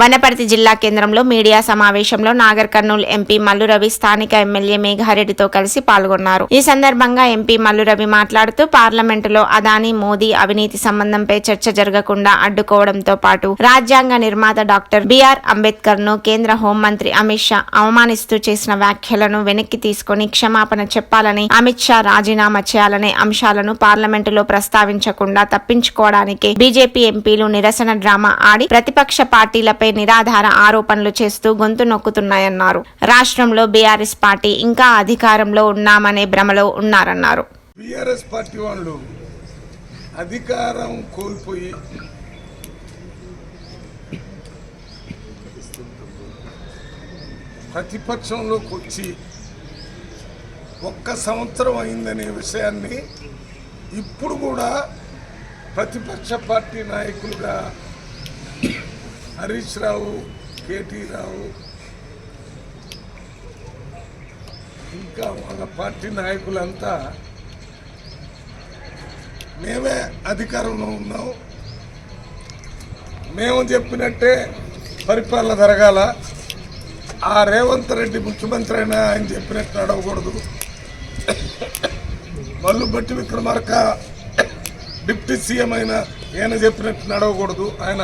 వనపర్తి జిల్లా కేంద్రంలో మీడియా సమావేశంలో నాగర్ కర్నూలు ఎంపీ మల్లు రవి స్థానిక ఎమ్మెల్యే మేఘారెడ్డితో కలిసి పాల్గొన్నారు. ఈ సందర్భంగా ఎంపీ మల్లురవి మాట్లాడుతూ పార్లమెంటులో అదానీ మోదీ అవినీతి సంబంధంపై చర్చ జరగకుండా అడ్డుకోవడంతో పాటు రాజ్యాంగ నిర్మాత డాక్టర్ బిఆర్ అంబేద్కర్ను కేంద్ర హోంమంత్రి అమిత్ షా అవమానిస్తూ చేసిన వ్యాఖ్యలను వెనక్కి తీసుకొని క్షమాపణ చెప్పాలని అమిత్ షా రాజీనామా చేయాలనే అంశాలను పార్లమెంటులో ప్రస్తావించకుండా తప్పించుకోవడానికి బీజేపీ ఎంపీలు నిరసన డ్రామా ఆడి ప్రతిపక్ష పార్టీలపై నిరాధార ఆరోపణలు చేస్తూ గొంతు నొక్కుతున్నాయన్నారు. రాష్ట్రంలో బీఆర్ఎస్ పార్టీ ఇంకా అధికారంలో ఉన్నామనే భ్రమలో ఉన్నారన్నారు. బీఆర్ఎస్ పార్టీ వాళ్ళు అధికారం కోల్పోయి ప్రతిపక్షంలోకి వచ్చి ఒక్క సంవత్సరం అయిందనే విషయాన్ని ఇప్పుడు కూడా ప్రతిపక్ష పార్టీ నాయకులుగా హరీష్ రావు కేటీ రావు ఇంకా మన పార్టీ నాయకులంతా మేమే అధికారంలో ఉన్నాం. మేము చెప్పినట్టే పరిపాలన జరగాల. ఆ రేవంత్ రెడ్డి ముఖ్యమంత్రి అయినా ఆయన చెప్పినట్టు నడవకూడదు. మల్లుబట్టి విక్రమార్క డిప్యూటీ సీఎం అయినా ఈయన చెప్పినట్టు నడవకూడదు. ఆయన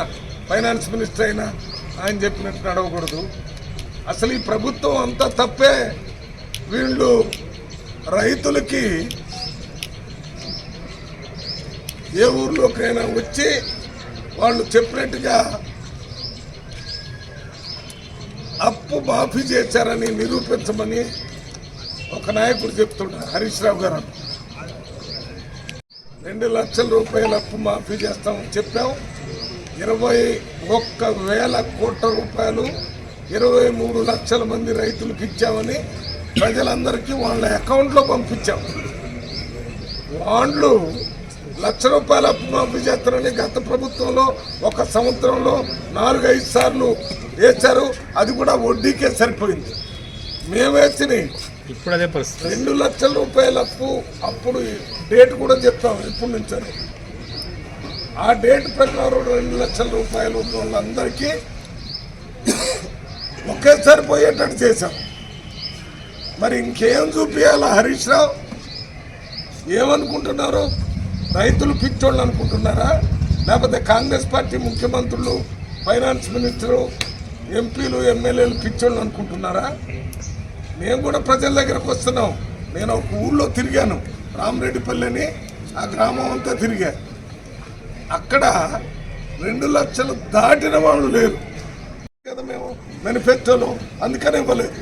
ఫైనాన్స్ మినిస్టర్ అయినా ఆయన చెప్పినట్టు నడవకూడదు. అసలు ఈ ప్రభుత్వం అంతా తప్పే వీళ్ళు రైతులకి ఏ ఊర్లోకైనా వచ్చి వాళ్ళు చెప్పినట్టుగా అప్పు మాఫీ చేశారని నిరూపించమని ఒక నాయకుడు చెప్తుంటారు హరీష్ రావు గారు. రెండు లక్షల రూపాయల అప్పు మాఫీ చేస్తామని చెప్పాం. ఇరవై ఒక్క వేల కోట్ల రూపాయలు ఇరవై మూడు లక్షల మంది రైతులకు ఇచ్చామని ప్రజలందరికీ వాళ్ళ అకౌంట్లో పంపించాం. వాళ్ళు లక్ష రూపాయల అప్పు చేస్తారని గత ప్రభుత్వంలో ఒక సంవత్సరంలో నాలుగు ఐదు సార్లు వేశారు. అది కూడా వడ్డీకే సరిపోయింది. మేము వేసినాయి ఇప్పుడు అదే పరిస్థితి. రెండు లక్షల రూపాయల అప్పు అప్పుడు డేట్ కూడా చెప్తాం ఎప్పటి నుంచారు ఆ డేట్ ప్రకారం రెండు లక్షల రూపాయలు ఉన్న వాళ్ళందరికీ ఒకేసారి పోయేటట్టు చేశాం. మరి ఇంకేం చూపించాలా హరీష్ రావు? ఏమనుకుంటున్నారు? రైతులు పిచ్చోళ్ళు అనుకుంటున్నారా? లేకపోతే కాంగ్రెస్ పార్టీ ముఖ్యమంత్రులు ఫైనాన్స్ మినిస్టరు ఎంపీలు ఎమ్మెల్యేలు పిచ్చోళ్ళు అనుకుంటున్నారా? మేము కూడా ప్రజల దగ్గరకు వస్తున్నాం. నేను ఒక ఊళ్ళో తిరిగాను. రామరెడ్డిపల్లిని ఆ గ్రామం అంతా తిరిగాను అక్కడ రెండు లక్షలు దాటిన వాళ్ళు లేరు. కదా మేము మేనిఫెస్టోలో? అందుకనే ఇవ్వలేదు.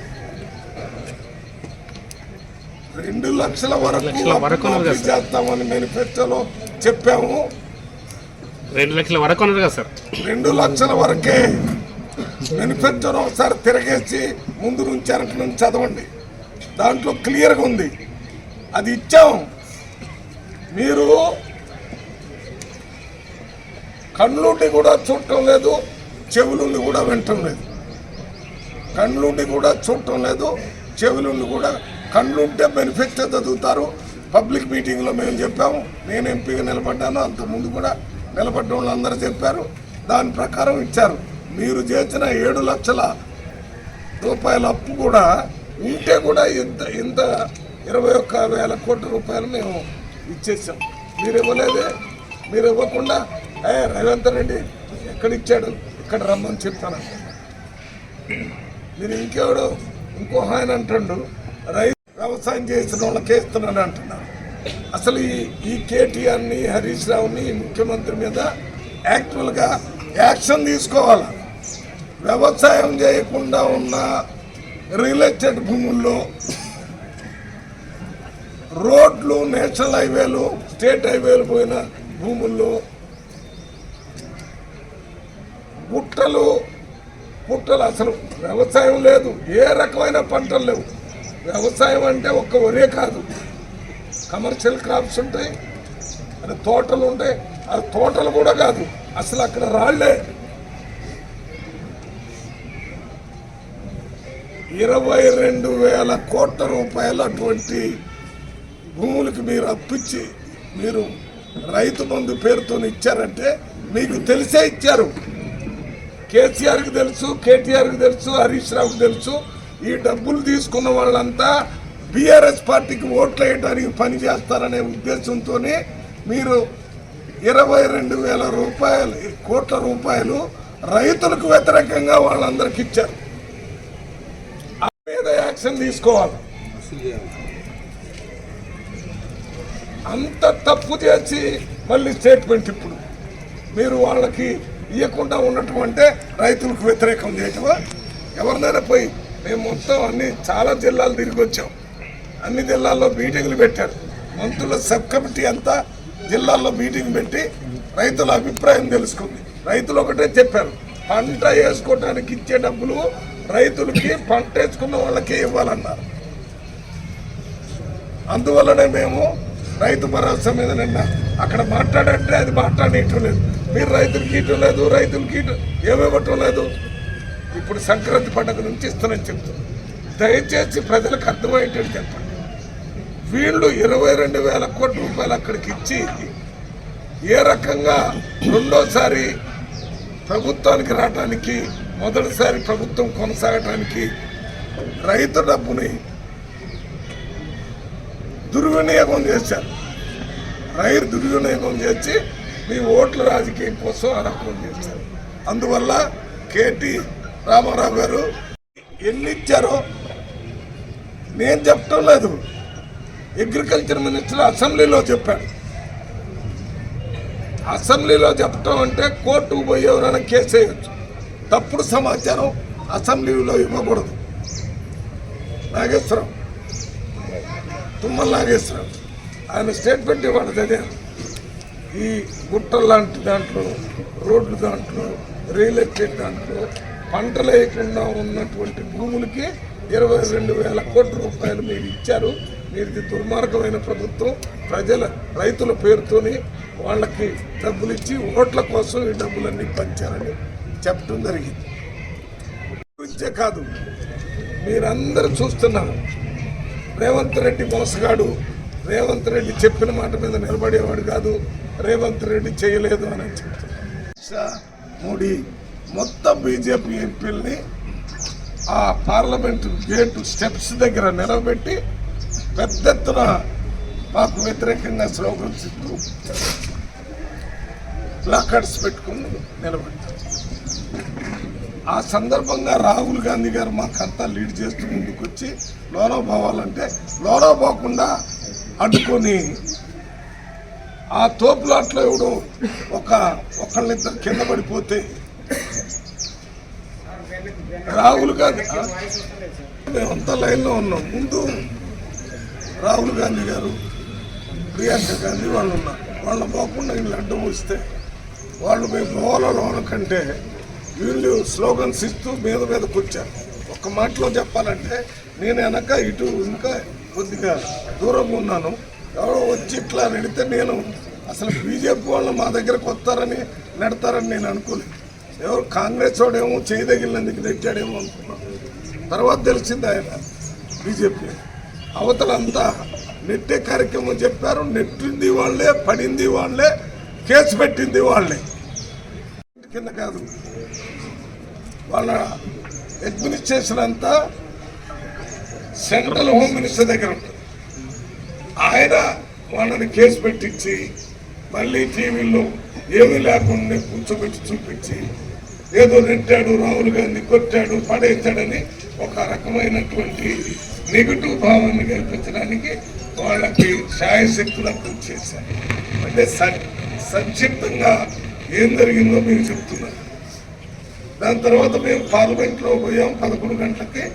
రెండు లక్షల వరకు చేస్తామని మేనిఫెస్టోలో చెప్పాము. రెండు లక్షల వరకు కదా సార్. రెండు లక్షల వరకే మేనిఫెస్టోను ఒకసారి తిరగేసి ముందు నుంచి వెనక నుంచి చదవండి. దాంట్లో క్లియర్గా ఉంది. అది ఇచ్చాం. మీరు కళ్ళుండి కూడా చూడటం లేదు చెవులుండి కూడా వినటం లేదు. కళ్ళుండి కూడా చూడటం లేదు చెవులుండి కూడా కళ్ళుంటే బెనిఫిట్ చదువుతారు. పబ్లిక్ మీటింగ్లో మేము చెప్పాము నేను ఎంపీగా నిలబడ్డాను అంత ముందు కూడా నిలబడ్డ వాళ్ళందరూ చెప్పారు. దాని ప్రకారం ఇచ్చారు. మీరు చేసిన ఏడు లక్షల రూపాయల అప్పు కూడా ఉంటే కూడా ఇంత ఇంత ఇరవై ఒక్క వేల కోట్ల రూపాయలు మేము ఇచ్చేసాం. మీరు ఇవ్వలేదే? మీరు ఇవ్వకుండా రేవంత్ రెడ్డి ఎక్కడ ఇచ్చాడు ఇక్కడ రమ్మని చెప్తాను. మీరు ఇంకెవడు? ఇంకో ఆయన అంటుండు రైతు వ్యవసాయం చేసిన వాళ్ళకే ఇస్తున్నాను అంటున్నారు అసలు ఈ ఈ కేటీఆర్ని హరీష్ రావుని ఈ ముఖ్యమంత్రి మీద యాక్చువల్గా యాక్షన్ తీసుకోవాలి? వ్యవసాయం చేయకుండా ఉన్న రియల్ ఎస్టేట్ భూముల్లో రోడ్లు నేషనల్ హైవేలు స్టేట్ హైవేలు పోయిన భూముల్లో పుట్టలు పుట్టలు అసలు వ్యవసాయం లేదు. ఏ రకమైన పంటలు లేవు. వ్యవసాయం అంటే ఒక్క వరే కాదు. కమర్షియల్ క్రాప్స్ ఉంటాయి అది తోటలు ఉంటాయి. అది తోటలు కూడా కాదు అసలు అక్కడ రాళ్ళే. ఇరవై రెండు వేల కోట్ల రూపాయలటువంటి భూములకి మీరు అప్పిచ్చి మీరు రైతు బంధు పేరుతో ఇచ్చారంటే మీకు తెలిసే ఇచ్చారు. కేసీఆర్కి తెలుసు కేటీఆర్కి తెలుసు హరీష్ రావుకి తెలుసు. ఈ డబ్బులు తీసుకున్న వాళ్ళంతా బీఆర్ఎస్ పార్టీకి ఓట్లు వేయడానికి పని చేస్తారనే ఉద్దేశంతోనే మీరు ఇరవై రెండు వేల రూపాయలు కోట్ల రూపాయలు రైతులకు వ్యతిరేకంగా వాళ్ళందరికి ఇచ్చారు. ఆ మీద యాక్షన్ తీసుకోవాలి. అంత తప్పు చేసి మళ్ళీ స్టేట్మెంట్ ఇప్పుడు. మీరు వాళ్ళకి ఇవ్వకుండా ఉండటం అంటే రైతులకు వ్యతిరేకం చేయటమా? ఎవరినైనా పోయి మేము మొత్తం అన్ని చాలా జిల్లాలు తిరిగి వచ్చాం. అన్ని జిల్లాల్లో మీటింగ్లు పెట్టారు. మంత్రుల సబ్ కమిటీ అంతా జిల్లాల్లో మీటింగ్ పెట్టి రైతుల అభిప్రాయం తెలుసుకుంది. రైతులు ఒకటే చెప్పారు పంట వేసుకోవడానికి ఇచ్చే డబ్బులు రైతులకి పంట వేసుకున్న వాళ్ళకే ఇవ్వాలన్నారు. అందువల్లనే మేము రైతు భరోసా మీద నిన్న అక్కడ మాట్లాడంటే అది మాట్లాడేయటం లేదు. మీరు రైతులకి ఇవ్వటం లేదు రైతులకి ఇవ్వటం ఏమివ్వటం లేదు. ఇప్పుడు సంక్రాంతి పండుగ నుంచి ఇస్తానని చెప్తాను దయచేసి ప్రజలకు అర్థమయ్యేటట్టు చెప్పండి. వీళ్ళు ఇరవై రెండు వేల కోట్ల రూపాయలు అక్కడికి ఇచ్చి ఏ రకంగా రెండోసారి ప్రభుత్వానికి రావడానికి మొదటిసారి ప్రభుత్వం కొనసాగటానికి రైతు డబ్బుని దుర్వినియోగం చేశారు. రైతు దుర్వినియోగం చేసి మీ ఓట్ల రాజకీయం కోసం అరకం చేస్తారు. అందువల్ల కేటీ రామారావు గారు ఎన్ని ఇచ్చారో నేను చెప్పటం లేదు. అగ్రికల్చర్ మినిస్టర్ అసెంబ్లీలో చెప్పాడు. అసెంబ్లీలో చెప్పటం అంటే కోర్టుకు పోయి ఎవరైనా కేసు వేయచ్చు. తప్పుడు సమాచారం అసెంబ్లీలో ఇవ్వకూడదు. నాగేశ్వరం. తుమ్మల నాగేశ్వరం. ఆయన స్టేట్మెంట్ ఇవ్వడం అదే. ఈ గుట్టలు లాంటి దాంట్లో రోడ్లు దాంట్లో రియల్ ఎస్టేట్ దాంట్లో పంటలు లేకుండా ఉన్నటువంటి భూములకి ఇరవై రెండు వేల కోట్ల రూపాయలు మీరు ఇచ్చారు. మీది దుర్మార్గమైన ప్రభుత్వం. ప్రజల రైతుల పేరుతోని వాళ్ళకి డబ్బులు ఇచ్చి ఓట్ల కోసం ఈ డబ్బులన్నీ పంచారని చెప్పడం జరిగింది. గురించే కాదు. మీరందరూ చూస్తున్నారు. రేవంత్ రెడ్డి మోసగాడు. రేవంత్ రెడ్డి చెప్పిన మాట మీద నిలబడేవాడు కాదు. రేవంత్ రెడ్డి చేయలేదు అని చెప్తున్నారు మోడీ మొత్తం బీజేపీ ఎంపీల్ని ఆ పార్లమెంటు గేటు స్టెప్స్ దగ్గర నిలబెట్టి పెద్ద ఎత్తున మాకు వ్యతిరేకంగా స్లోగన్స్ ఇస్తూ ప్లాకార్డ్స్ పెట్టుకుని నిలబెట్టారు ఆ సందర్భంగా రాహుల్ గాంధీ గారు మాకంతా లీడ్ చేస్తూ ముందుకు వచ్చి లోనో పోవాలంటే లోనో పోకుండా అడ్డుకొని ఆ తోపులాట్లో ఇవ్వడం ఒక ఒకళ్ళిద్దరు కింద పడిపోతే రాహుల్ గాంధీ మేమంతా లైన్లో ఉన్నాం. ముందు రాహుల్ గాంధీ గారు ప్రియాంక గాంధీ వాళ్ళు ఉన్నారు. వాళ్ళు పోకుండా వీళ్ళు అడ్డం వస్తే వాళ్ళు మేము పోవాలలో కంటే వీళ్ళు స్లోగన్స్ ఇస్తూ మీద మీదకి వచ్చారు. ఒక మాటలో చెప్పాలంటే నేను వెనక ఇటు ఇంకా కొద్దిగా దూరంగా ఉన్నాను. ఎవరో వచ్చి ఇట్లా నడితే నేను అసలు బీజేపీ వాళ్ళు మా దగ్గరకు వస్తారని నెడతారని నేను అనుకోలేదు. ఎవరు కాంగ్రెస్ వాడేమో చేయదగినందుకు నెట్టాడేమో అనుకున్నాను. తర్వాత తెలిసింది ఆయన బీజేపీ. అవతలంతా నెట్టే కార్యక్రమం చెప్పారు. నెట్టింది వాళ్ళే పడింది వాళ్ళే కేసు పెట్టింది వాళ్ళే. కింద కాదు. వాళ్ళ అడ్మినిస్ట్రేషన్ అంతా సెంట్రల్ హోమ్ మినిస్టర్ దగ్గర ఉంటుంది. ఆయన వాళ్ళని కేసు పెట్టించి మళ్ళీ టీవీలో ఏమీ లేకుండా కూర్చోబెట్టి చూపించి ఏదో నెట్టాడు రాహుల్ గాంధీ కొట్టాడు పడేస్తాడని ఒక రకమైనటువంటి నెగిటివ్ భావాన్ని కల్పించడానికి వాళ్ళకి శాయశక్తులకు చేశారు. అంటే సంక్షిప్తంగా ఏం జరిగిందో మేము చెప్తున్నాం దాని తర్వాత మేము పార్లమెంట్లో పోయాం పదకొండు గంటలకి.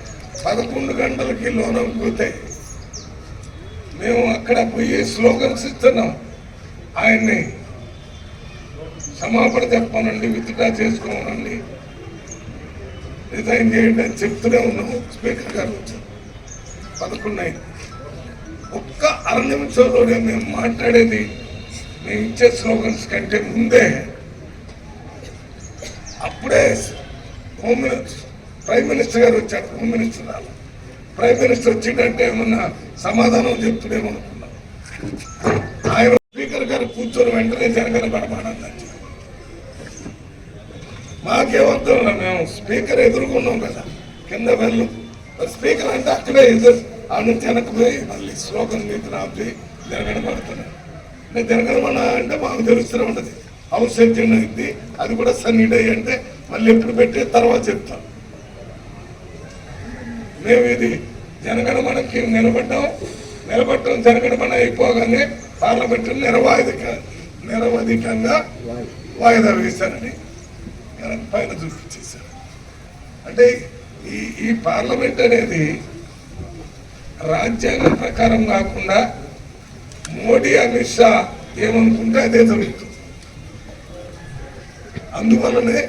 పదకొండు గంటలకి లోన పోతే మేము అక్కడ పోయి స్లోగన్స్ ఇస్తున్నాం ఆయన్ని క్షమాపణ చెప్పానండి విత్డ్రా చేసుకోమనండి. రిజైన్ చేయండి అని చెప్తూనే ఉన్నాము స్పీకర్ గారు. పదకొండు అయింది. ఒక్క అర నిమిషంలోనే మేము మాట్లాడేది మేము ఇచ్చే స్లోగన్స్ కంటే ముందే. అప్పుడే హోమ్ మినిస్టర్ ప్రైమ్ మినిస్టర్ గారు వచ్చారు హోమ్ మినిస్టర్ రాలి ప్రైమ్ మినిస్టర్ వచ్చిందంటే ఏమన్నా సమాధానం చెప్తుడేమనుకున్నాం ఆయన స్పీకర్ గారు కూర్చొని వెంటనే జరగని పడమానందని మాకేమవుతుందా మేము స్పీకర్ ఎదుర్కొన్నాం కదా కింద వెళ్ళు. స్పీకర్ అంటే అక్కడే ఎదురు. ఆ తినకపోయి మళ్ళీ శ్లోకం నీతి ఆపి జరగడబడుతున్నాను నేను జరగనమన్నా అంటే మాకు తెలుస్తూనే ఉంటుంది. హౌస్ సెంచరీ అయింది అది కూడా సన్నీ డే అంటే మళ్ళీ ఎప్పుడు పెట్టి తర్వాత చెప్తాను మేము ఇది జనగణమనకి నిలబడ్డాం. నిలబడటం జనగణమన అయిపోగానే పార్లమెంటు నిరవాధిక నిరవధికంగా వాయిదా వేశారని పైన చూపించేశారు అంటే ఈ ఈ పార్లమెంట్ అనేది రాజ్యాంగం ప్రకారం కాకుండా మోడీ అమిత్ షా ఏమనుకుంటే అదే జరుగుతుంది. అందువల్లనే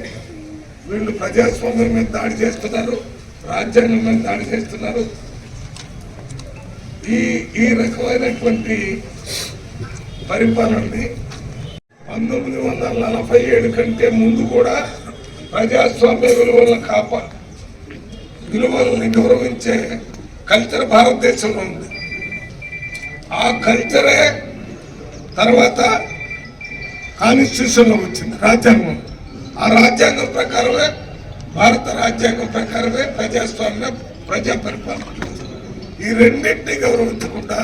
వీళ్ళు ప్రజాస్వామ్యం మీద దాడి చేస్తున్నారు. రాజ్యాంగం మీద దాడి చేస్తున్నారు. ఈ ఈ రకమైనటువంటి పరిపాలనని పంతొమ్మిది వందల నలభై ఏడు కంటే ముందు కూడా ప్రజాస్వామ్య విలువలను కాపా విలువలను గౌరవించే కల్చర్ భారతదేశంలో ఉంది. ఆ కల్చరే తర్వాత కాన్స్టిట్యూషన్లో వచ్చింది రాజ్యాంగం. ఆ రాజ్యాంగం ప్రకారమే భారత రాజ్యాంగం ప్రకారమే ప్రజాస్వామ్య ప్రజా పరిపాలన ఈ రెండింటినీ గౌరవించకుండా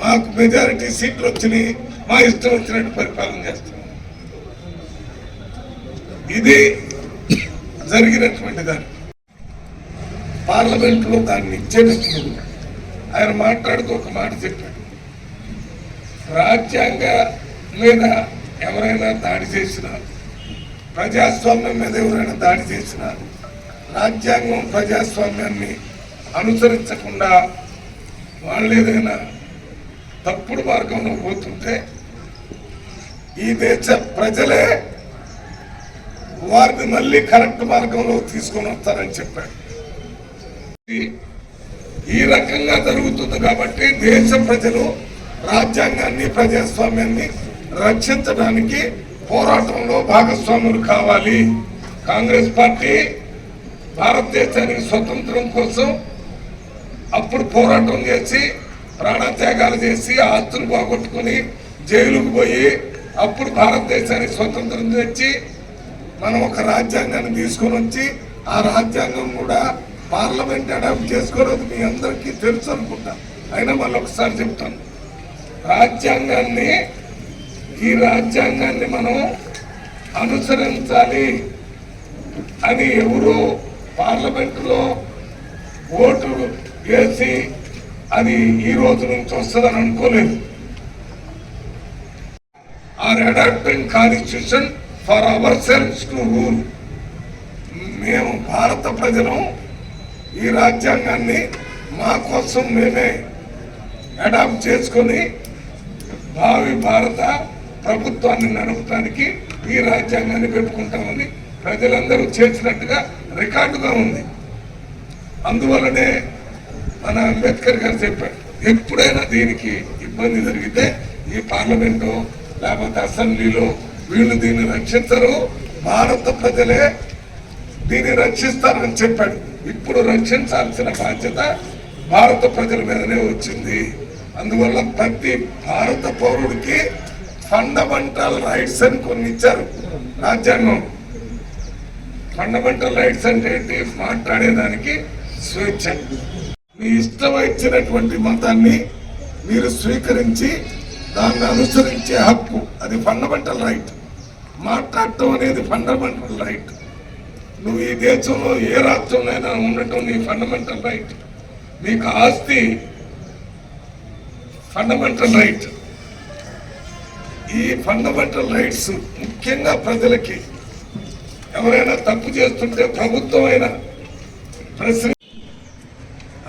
మాకు మెజారిటీ సీట్లు వచ్చినాయి మా ఇష్టం వచ్చినట్టు పరిపాలన చేస్తాం. ఇది జరిగినటువంటి దాన్ని పార్లమెంట్లో దాన్ని ఇచ్చేటప్పుడు ఆయన మాట్లాడుతూ ఒక మాట చెప్పాడు. రాజ్యాంగ మీద ఎవరైనా దాడి చేసినా ప్రజాస్వామ్యం మీద ఎవరైనా దాడి చేసినా రాజ్యాంగం ప్రజాస్వామ్యాన్ని అనుసరించకుండా వాళ్ళు ఏదైనా తప్పుడు మార్గంలో పోతుంటే ఈ దేశ ప్రజలే వారిని మళ్ళీ కరెక్ట్ మార్గంలో తీసుకొని వస్తారని చెప్పాడు ఈ- ఈ రకంగా జరుగుతుంది కాబట్టి దేశ ప్రజలు రాజ్యాంగాన్ని ప్రజాస్వామ్యాన్ని రక్షించడానికి పోరాటంలో భాగస్వాములు కావాలి. కాంగ్రెస్ పార్టీ భారతదేశానికి స్వతంత్రం కోసం అప్పుడు పోరాటం చేసి ప్రాణత్యాగాలు చేసి ఆస్తులు పోగొట్టుకుని జైలుకు పోయి అప్పుడు భారతదేశానికి స్వతంత్రం తెచ్చి మనం ఒక రాజ్యాంగాన్ని తీసుకొని వచ్చి ఆ రాజ్యాంగం కూడా పార్లమెంట్ అడాప్ట్ చేసుకోవడం మీ అందరికీ తెలుసు అనుకుంటా. అయినా మళ్ళీ ఒకసారి చెప్తాను. రాజ్యాంగాన్ని ఈ రాజ్యాంగాన్ని మనం అనుసరించాలి అని ఎవరు పార్లమెంటులో ఓటు వేసి అది ఈ రోజు నుంచి వస్తుందని అనుకోలేదు. Are adapting constitution for our selves to rule మేము భారత ప్రజలు ఈ రాజ్యాంగాన్ని మా కోసం మేమే అడాప్ట్ చేసుకొని భావి భారత ప్రభుత్వాన్ని నడపడానికి ఈ రాజ్యాంగాన్ని పెట్టుకుంటామని ప్రజలందరూ చేసినట్టుగా రికార్డుగా ఉంది. అందువల్లనే మన అంబేద్కర్ గారు చెప్పాడు ఎప్పుడైనా దీనికి ఇబ్బంది జరిగితే ఈ పార్లమెంటు లేకపోతే అసెంబ్లీలో వీళ్ళు దీన్ని రక్షించరు. భారత ప్రజలే దీన్ని రక్షిస్తారని చెప్పాడు. ఇప్పుడు రక్షించాల్సిన బాధ్యత భారత ప్రజల మీదనే వచ్చింది. అందువల్ల ప్రతి భారత పౌరుడికి ఫండమెంటల్ రైట్స్ అని కొన్ని ఇచ్చారు. రాజ్యాంగం ఫండమెంటల్ రైట్స్ అంటే ఏంటి? మాట్లాడేదానికి స్వేచ్ఛ. మీ ఇష్టం ఇచ్చినటువంటి మతాన్ని మీరు స్వీకరించి దాన్ని అనుసరించే హక్కు. అది ఫండమెంటల్ రైట్ మాట్లాడటం అనేది ఫండమెంటల్ రైట్ నువ్వు ఈ దేశంలో ఏ రాష్ట్రంలోనైనా ఉండటం నీ ఫండమెంటల్ రైట్ నీకు ఆస్తి ఫండమెంటల్ రైట్ ఈ ఫండమెంటల్ రైట్స్ ముఖ్యంగా ప్రజలకి. ఎవరైనా తప్పు చేస్తుంటే ప్రభుత్వం అయినా ప్రశ్న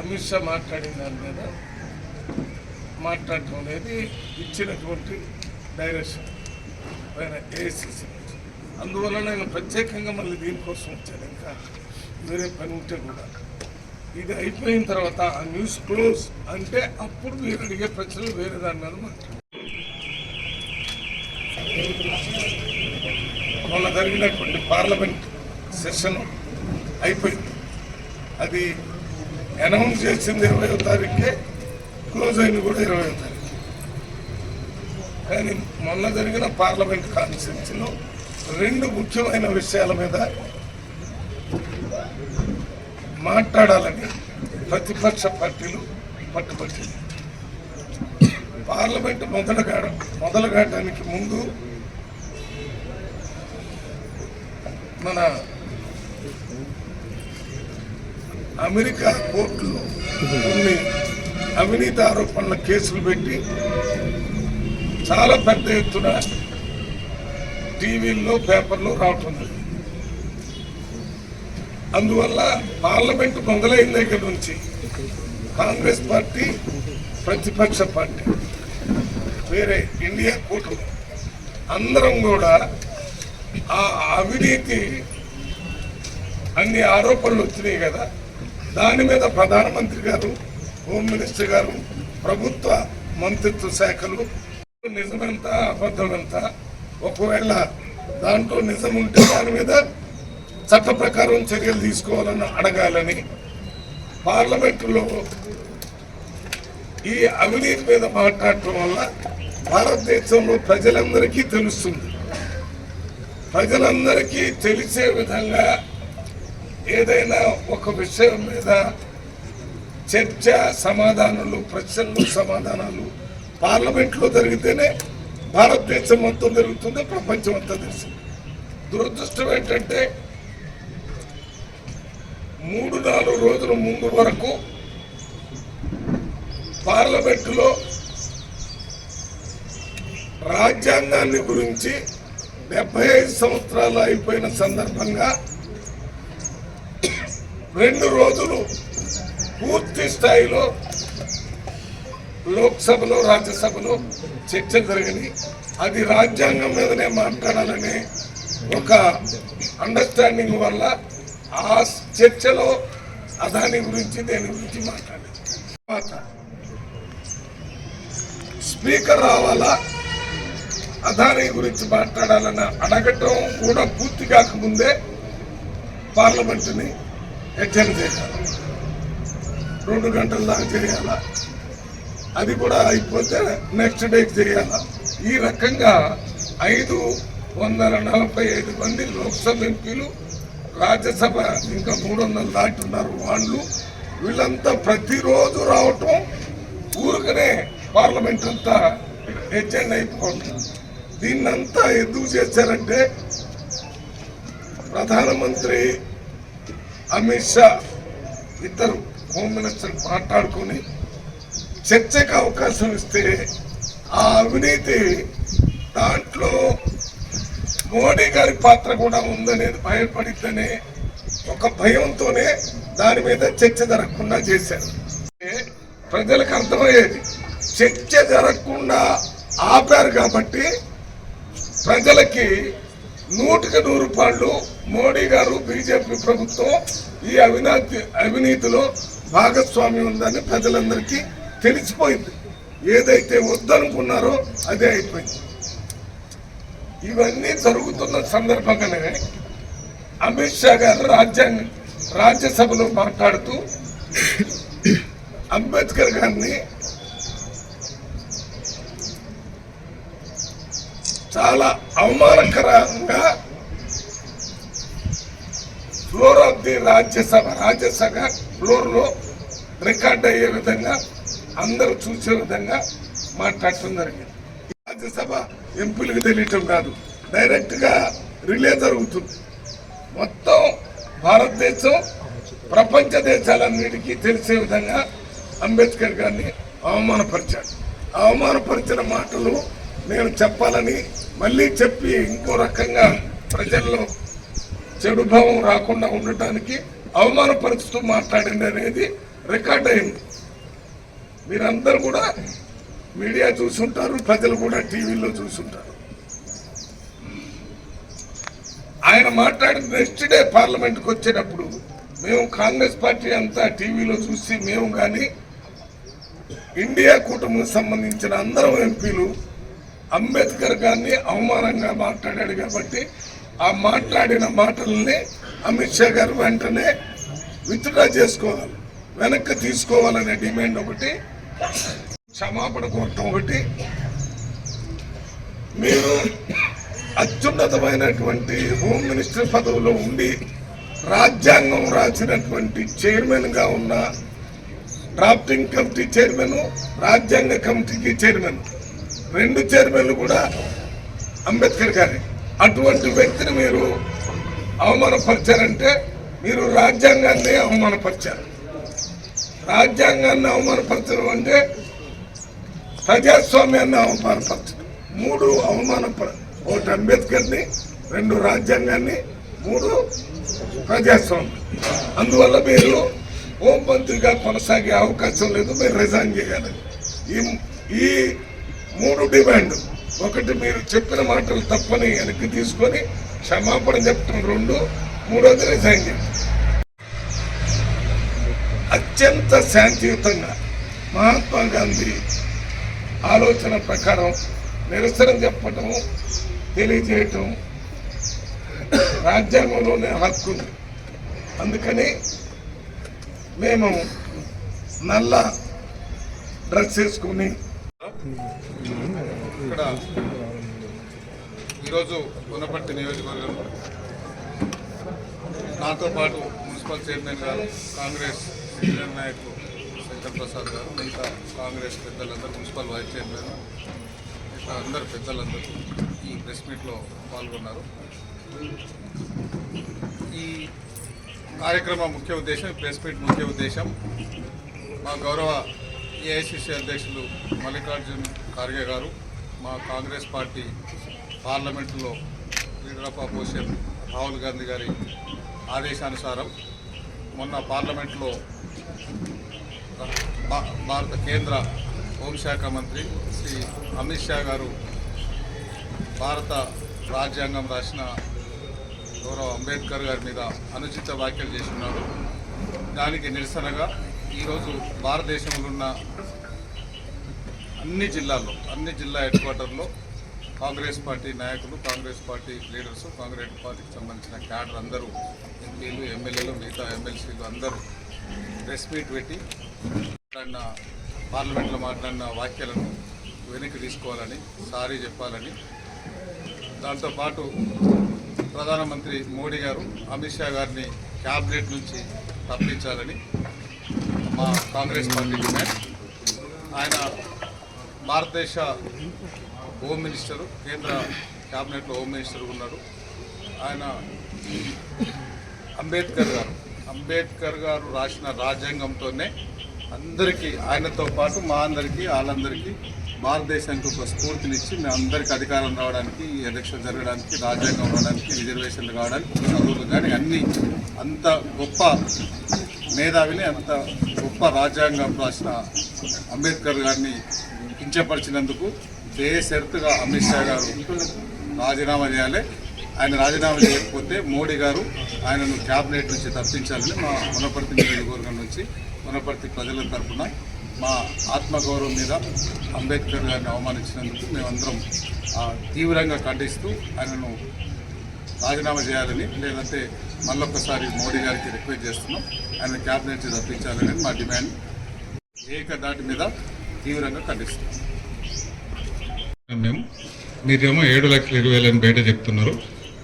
అమిత్ షా మాట్లాడిన దాని మీద మాట్లాడటం అనేది ఇచ్చినటువంటి డైరెక్షన్ పైన ఏఐసిసి అందువల్ల నేను ప్రత్యేకంగా మళ్ళీ దీనికోసం వచ్చాను. ఇంకా వేరే పని ఉంటే కూడా. ఇది అయిపోయిన తర్వాత ఆ న్యూస్ క్లోజ్ అంటే అప్పుడు మీరు అడిగే ప్రశ్నలు వేరే దాని మీద మాట్లాడారు. మొన్న జరిగినటువంటి పార్లమెంట్ సెషన్ అయిపోయింది. అది అనౌన్స్ చేసింది ఇరవయో తారీఖుకే క్లోజ్ అయింది కూడా ఇరవయో తారీఖు. కానీ మొన్న జరిగిన పార్లమెంట్ కాన్ఫరెన్స్లో రెండు ముఖ్యమైన విషయాల మీద మాట్లాడాలని ప్రతిపక్ష పార్టీలు పట్టుబట్టింది. పార్లమెంట్ మొదలుగా కావడానికి ముందు మన అమెరికా కోర్టులో కొన్ని అవినీతి ఆరోపణల కేసులు పెట్టి చాలా పెద్ద ఎత్తున టీవీల్లో పేపర్లో రావటం అందువల్ల పార్లమెంట్ మొదలైన దగ్గర నుంచి కాంగ్రెస్ పార్టీ ప్రతిపక్ష పార్టీ. వేరే ఇండియా కూటమి. అందరం కూడా ఆ అవినీతి అన్ని ఆరోపణలు వచ్చినాయి కదా. దాని మీద ప్రధానమంత్రి గారు హోమ్ మినిస్టర్ గారు ప్రభుత్వ మంత్రిత్వ శాఖలు నిజమెంత అబద్ధమెంత? ఒకవేళ దాంట్లో నిజం ఉంటే దాని మీద చట్ట ప్రకారం చర్యలు తీసుకోవాలని అడగాలని పార్లమెంటులో ఈ అవినీతి మీద మాట్లాడటం వల్ల భారతదేశంలో ప్రజలందరికీ తెలుస్తుంది. ప్రజలందరికీ తెలిసే విధంగా ఏదైనా ఒక విషయం మీద చర్చ సమాధానాలు ప్రశ్నలు సమాధానాలు పార్లమెంట్లో జరిగితేనే భారతదేశం మొత్తం జరుగుతుంది ప్రపంచం అంతా తెలుస్తుంది. దురదృష్టం ఏంటంటే మూడు నాలుగు రోజుల ముందు వరకు పార్లమెంటులో రాజ్యాంగాన్ని గురించి డెబ్బై ఐదు సంవత్సరాలు అయిపోయిన సందర్భంగా రెండు రోజులు పూర్తి స్థాయిలో లోక్సభలో రాజ్యసభలో చర్చ జరిగింది. అది రాజ్యాంగం మీదనే మాట్లాడాలనే ఒక అండర్స్టాండింగ్ వల్ల ఆ చర్చలో అదాని గురించి దేని గురించి మాట్లాడారు స్పీకర్ రావాలా అదాని గురించి మాట్లాడాలని అడగటం కూడా పూర్తి కాకముందే పార్లమెంటుని హెచ్చరిక చేశారు రెండు గంటల దాకా చేయాలా? అది కూడా అయిపోతే నెక్స్ట్ డే చేయాలా? ఈ రకంగా ఐదు వందల నలభై ఐదు మంది లోక్సభ ఎంపీలు రాజ్యసభ ఇంకా మూడు వందలు దాటున్నారు వాళ్ళు. వీళ్ళంతా ప్రతిరోజు రావటం ఊరికనే పార్లమెంట్ అంతా ఎజెండ్ అయిపోతుంది దీన్నంతా ఎందుకు చేశారంటే ప్రధానమంత్రి అమిత్ షా ఇద్దరు హోమ్ మినిస్టర్ మాట్లాడుకొని చర్చకు అవకాశం ఇస్తే ఆ అవినీతి దాంట్లో మోడీ గారి పాత్ర కూడా ఉందనేది భయపడిద్దనే ఒక భయంతోనే దాని మీద చర్చ జరగకుండా చేశారు. ప్రజలకు అర్థమయ్యేది. చర్చ జరగకుండా ఆపారు కాబట్టి ప్రజలకి నూటికి నూరు పాళ్ళు మోడీ గారు బీజేపీ ప్రభుత్వం ఈ అవినీతి అవినీతిలో భాగస్వామ్యం ఉందని ప్రజలందరికీ తెలిసిపోయింది. ఏదైతే వద్దనుకున్నారో అదే అయిపోయింది. ఇవన్నీ జరుగుతున్న సందర్భంగానే అమిత్ షా గారు రాజ్యాంగ రాజ్యసభలో మాట్లాడుతూ అంబేద్కర్ గారిని చాలా అవమానకరంగా floor of the Rajya Sabha Rajya Sabha ఫ్లోర్లో రికార్డ్ అయ్యే విధంగా అందరూ చూసే విధంగా మాట్లాడటం జరిగింది. రాజ్యసభ ఎంపీలకు తెలియటం కాదు డైరెక్ట్గా రిలే జరుగుతుంది. మొత్తం భారతదేశం ప్రపంచ దేశాలన్నిటికీ తెలిసే విధంగా అంబేద్కర్ గారిని అవమానపరిచాడు. అవమానపరిచిన మాటలు నేను చెప్పాలని మళ్ళీ చెప్పి ఇంకో రకంగా ప్రజల్లో చెడు భావం రాకుండా ఉండటానికి అవమానపరుస్తూ మాట్లాడింది అనేది రికార్డ్ అయింది. మీరందరూ కూడా మీడియా చూసుంటారు ప్రజలు కూడా టీవీలో చూసుంటారు. ఆయన మాట్లాడిన నెక్స్ట్ డే పార్లమెంట్కి వచ్చేటప్పుడు మేము కాంగ్రెస్ పార్టీ అంతా టీవీలో చూసి మేము కానీ ఇండియా కూటమికి సంబంధించిన అందరం ఎంపీలు అంబేద్కర్ గారిని అవమానంగా మాట్లాడాడు కాబట్టి ఆ మాట్లాడిన మాటల్ని అమిత్ షా గారు వెంటనే విత్డ్రా చేసుకోవాలి వెనక్కి తీసుకోవాలనే డిమాండ్ ఒకటి క్షమాపణ కోరటం ఒకటి. మీరు అత్యున్నతమైనటువంటి హోమ్ మినిస్టర్ పదవిలో ఉండి రాజ్యాంగం రాసినటువంటి చైర్మన్గా ఉన్న డ్రాఫ్టింగ్ కమిటీ చైర్మన్ రాజ్యాంగ కమిటీకి చైర్మన్ రెండు చైర్మన్లు కూడా అంబేద్కర్ గారి. అటువంటి వ్యక్తిని మీరు అవమానపరిచారంటే మీరు రాజ్యాంగాన్ని అవమానపరిచారు. రాజ్యాంగాన్ని అవమానపరచడం అంటే ప్రజాస్వామ్యాన్ని అవమానపరచడం. మూడు అవమానపర ఒకటి అంబేద్కర్ని రెండు రాజ్యాంగాన్ని మూడు ప్రజాస్వామ్యం. అందువల్ల మీరు హోంమంత్రిగా కొనసాగే అవకాశం లేదు మీరు రిజైన్ చేయాలి. ఈ ఈ మూడు డిమాండ్. ఒకటి మీరు చెప్పిన మాటలు తప్పని వెనక్కి తీసుకొని క్షమాపణ చెప్పడం రెండు మూడోది రిజైన్ చేయడం అత్యంత శాంతియుతంగా మహాత్మా గాంధీ ఆలోచన ప్రకారం నిరసన చెప్పటం తెలియజేయటం రాజ్యాంగంలోనే హక్కు అందుకని మేము నల్ల డ్రెస్ వేసుకుని ఇక్కడ ఈరోజు ఉన్నపట్టి నియోజకవర్గంలో నాతో పాటు మున్సిపల్ చైర్మన్ గారు కాంగ్రెస్ సీనియర్ నాయకులు శంకర్ ప్రసాద్ గారు మిగతా కాంగ్రెస్ పెద్దలందరూ మున్సిపల్ వైస్ చైర్మన్ ఇట్లా అందరు పెద్దలందరూ ఈ ప్రెస్ మీట్లో పాల్గొన్నారు. ఈ కార్యక్రమ ముఖ్య ఉద్దేశం ప్రెస్ మీట్ ముఖ్య ఉద్దేశం మా గౌరవ ఏఐసిసి అధ్యక్షులు మల్లికార్జున్ ఖార్గే గారు మా కాంగ్రెస్ పార్టీ పార్లమెంటులో leader of opposition Rahul Gandhi గారి ఆదేశానుసారం మొన్న పార్లమెంట్లో భారత కేంద్ర హోంశాఖ మంత్రి శ్రీ అమిత్ షా గారు భారత రాజ్యాంగం రాసిన గౌరవ అంబేద్కర్ గారి మీద అనుచిత వ్యాఖ్యలు చేస్తున్నారు దానికి నిరసనగా ఈరోజు భారతదేశంలో ఉన్న అన్ని జిల్లాల్లో అన్ని జిల్లా హెడ్ క్వార్టర్లో కాంగ్రెస్ పార్టీ నాయకులు కాంగ్రెస్ పార్టీ లీడర్స్ కాంగ్రెస్ పార్టీకి సంబంధించిన క్యాడర్ అందరూ ఎంపీలు ఎమ్మెల్యేలు మిగతా ఎమ్మెల్సీలు అందరూ ప్రెస్ మీట్ పెట్టి మాట్లాడిన పార్లమెంట్లో మాట్లాడిన వాక్యాలను వెనక్కి తీసుకోవాలని సారీ చెప్పాలని. దాంతోపాటు ప్రధానమంత్రి మోడీ గారు అమిత్ షా గారిని క్యాబినెట్ నుంచి తప్పించాలని మా కాంగ్రెస్ పార్టీ డిమాండ్ ఆయన భారతదేశ హోమ్ మినిస్టరు కేంద్ర క్యాబినెట్లో హోమ్ మినిస్టర్ ఉన్నారు. ఆయన అంబేద్కర్ గారు అంబేద్కర్ గారు రాసిన రాజ్యాంగంతోనే అందరికీ ఆయనతో పాటు మా అందరికీ వాళ్ళందరికీ భారతదేశానికి ఒక స్ఫూర్తినిచ్చి మేము అందరికీ అధికారం రావడానికి ఈ ఎలక్షన్ జరగడానికి రాజ్యాంగం రావడానికి రిజర్వేషన్లు కావడానికి చదువులు కానీ అన్నీ అంత గొప్ప మేధావిని అంత గొప్ప రాజ్యాంగం రాసిన అంబేద్కర్ గారిని కించపరిచినందుకు బేసెర్తుగా అమిత్ షా గారు రాజీనామా చేయాలి. ఆయన రాజీనామా చేయకపోతే మోడీ గారు ఆయనను క్యాబినెట్ నుంచి తప్పించాలని మా వనపర్తి నియోజకవర్గం నుంచి మునపర్తి ప్రజల తరఫున మా ఆత్మగౌరవం మీద అంబేద్కర్ గారిని అవమానించినందుకు మేమందరం తీవ్రంగా ఖండిస్తూ ఆయనను రాజీనామా చేయాలని లేదంటే మళ్ళొక్కసారి మోడీ గారికి రిక్వెస్ట్ చేస్తున్నాం. ఆయన క్యాబినెట్ నుంచి తప్పించాలని మా డిమాండ్. ఏకదాటి మీద తీవ్రంగా ఖండిస్తున్నాం. మేము మీరేమో ఏడు లక్షల ఇరవై వేలని బయట చెప్తున్నారు.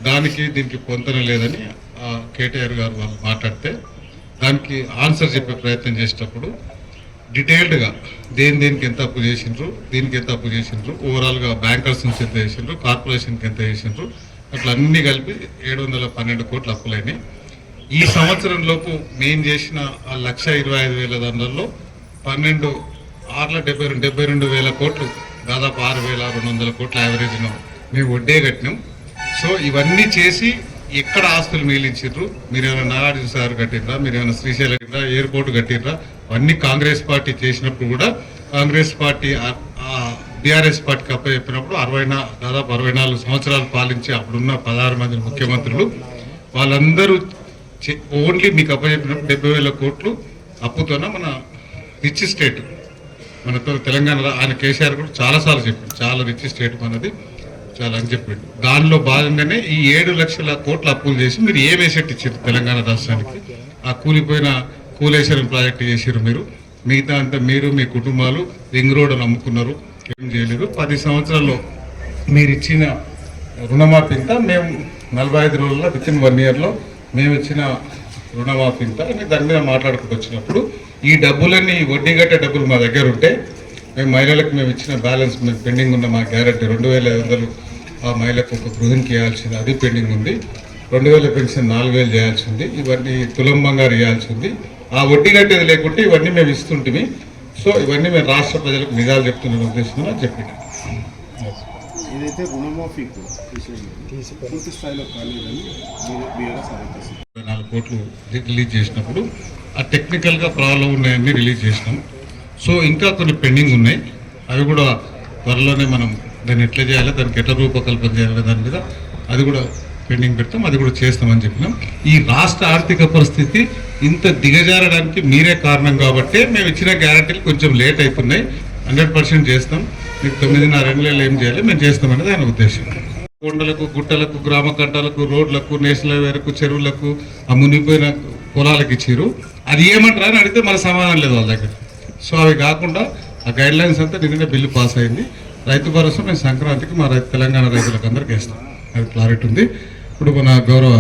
దానికి దీనికి పొంతన లేదని ఆ, కేటీఆర్ గారు వాళ్ళు మాట్లాడితే దానికి ఆన్సర్ చెప్పే ప్రయత్నం చేసేటప్పుడు డీటెయిల్డ్గా దేని దేనికి ఎంత అప్పు చేసిండ్రు దీనికి ఎంత అప్పు చేసిండ్రు ఓవరాల్గా బ్యాంకర్స్ నుంచి ఎంత చేసిండ్రు కార్పొరేషన్కి ఎంత చేసిండ్రు అట్లా అన్ని కలిపి ఏడు వందల పన్నెండు కోట్లు అప్పులైనాయి. ఈ సంవత్సరం లోపు మేము చేసిన ఆ లక్ష ఇరవై ఐదు వేల దానిలో పన్నెండు ఆరుల డెబ్బై రెండు డెబ్బై రెండు వేల కోట్లు దాదాపు ఆరు వేల రెండు వందల కోట్ల యావరేజ్ను మేము వడ్డే కట్టినాం. సో ఇవన్నీ చేసి ఎక్కడ ఆస్తులు మిగిలించారు మీరు ఏమైనా నాగార్జున సార్ కట్టిర్రా? మీరు ఏమైనా శ్రీశైలం కట్టిర్రా? ఎయిర్పోర్ట్ కట్టిర్రా? అవన్నీ కాంగ్రెస్ పార్టీ చేసినప్పుడు కూడా కాంగ్రెస్ పార్టీ బీఆర్ఎస్ పార్టీకి అప్ప చెప్పినప్పుడు అరవై దాదాపు అరవై నాలుగు సంవత్సరాలు పాలించి అప్పుడున్న పదహారు మంది ముఖ్యమంత్రులు వాళ్ళందరూ చే- ఓన్లీ మీకు అప్పచెప్పినప్పుడు డెబ్బై వేల కోట్లు అప్పుతోన మన రిచ్ స్టేట్. మనతో తెలంగాణ ఆయన కేసీఆర్ కూడా చాలాసార్లు చెప్పిండు. చాలా రిచ్ స్టేట్ మనది చాలా అని చెప్పిండు. దానిలో భాగంగానే ఈ ఏడు లక్షల కోట్ల అప్పులు చేసి మీరు ఏం ఎసెట్ ఇచ్చారు తెలంగాణ రాష్ట్రానికి? ఆ కూలిపోయిన కూలేశ్వరం ప్రాజెక్టు చేసారు మీరు. మిగతా అంతా మీరు మీ కుటుంబాలు రింగ్ రోడ్ నమ్ముకున్నారు అమ్ముకున్నారు. ఏం చేయలేదు పది సంవత్సరాల్లో మీరు ఇచ్చిన రుణమాఫీ ఇంత మేము నలభై ఐదు రోజుల్లో విత్ ఇన్ వన్ ఇయర్లో మేము ఇచ్చిన రుణమాఫీ ఇంత అని దాని మీద మాట్లాడుకుంటూ వచ్చినప్పుడు ఈ డబ్బులన్నీ వడ్డీ కట్టే డబ్బులు మా దగ్గర ఉంటే మేము మహిళలకు మేము ఇచ్చిన బ్యాలెన్స్ మేము పెండింగ్ ఉన్న మా గ్యారెంటీ రెండు వేల ఐదు వందలు ఆ మహిళకు ఒక గృహిణికి ఇవ్వాల్సింది. అది పెండింగ్ ఉంది. రెండు వేల పెన్షన్ నాలుగు వేలు చేయాల్సి ఉంది. ఇవన్నీ తులం బంగారు ఇవ్వాల్సి ఉంది. ఆ వడ్డీ కట్టేది లేకుంటే ఇవన్నీ మేము ఇస్తుంటిమి. సో ఇవన్నీ మేము రాష్ట్ర ప్రజలకు నిజాలు చెప్తున్న ఉద్దేశంలో చెప్పిన. ఏదైతే పూర్తి స్థాయిలో కాలేదని నాలుగు కోట్లు రిలీజ్ చేసినప్పుడు ఆ టెక్నికల్గా ప్రాబ్లం ఉన్నాయన్నీ రిలీజ్ చేసినాం. సో ఇంకా కొన్ని పెండింగ్ ఉన్నాయి. అవి కూడా త్వరలోనే మనం దాన్ని ఎట్లా చేయాలి దానికి ఎట్లా రూపకల్పన చేయాలి దాని మీద అది కూడా పెండింగ్ పెడతాం అది కూడా చేస్తామని చెప్పినాం. ఈ రాష్ట్ర ఆర్థిక పరిస్థితి ఇంత దిగజారడానికి మీరే కారణం కాబట్టి మేము ఇచ్చిన గ్యారంటీలు కొంచెం లేట్ అవుతున్నాయి హండ్రెడ్ పర్సెంట్ చేస్తాం. మీకు తొమ్మిదిన్నర రెండు ఏం చేయాలి మేము చేస్తామనేది ఆయన ఉద్దేశం. కొండలకు గుట్టలకు గ్రామ కంటాలకు రోడ్లకు నేషనల్ హైవేలకు చెరువులకు ఆ మునిగిపోయిన కులాలకు ఇచ్చిర్రు. అది ఏమంటారు అని అడిగితే మన సమాధానం లేదు వాళ్ళ దగ్గర. సో అవి కాకుండా ఆ గైడ్ లైన్స్ అంతా నిన్ననే బిల్లు పాస్ అయింది. రైతు భరోసా మేము సంక్రాంతికి మా రైతు తెలంగాణ రైతులకు అందరికీ ఇస్తాం. అది క్లారిటీ ఉంది. ఇప్పుడు మన గౌరవ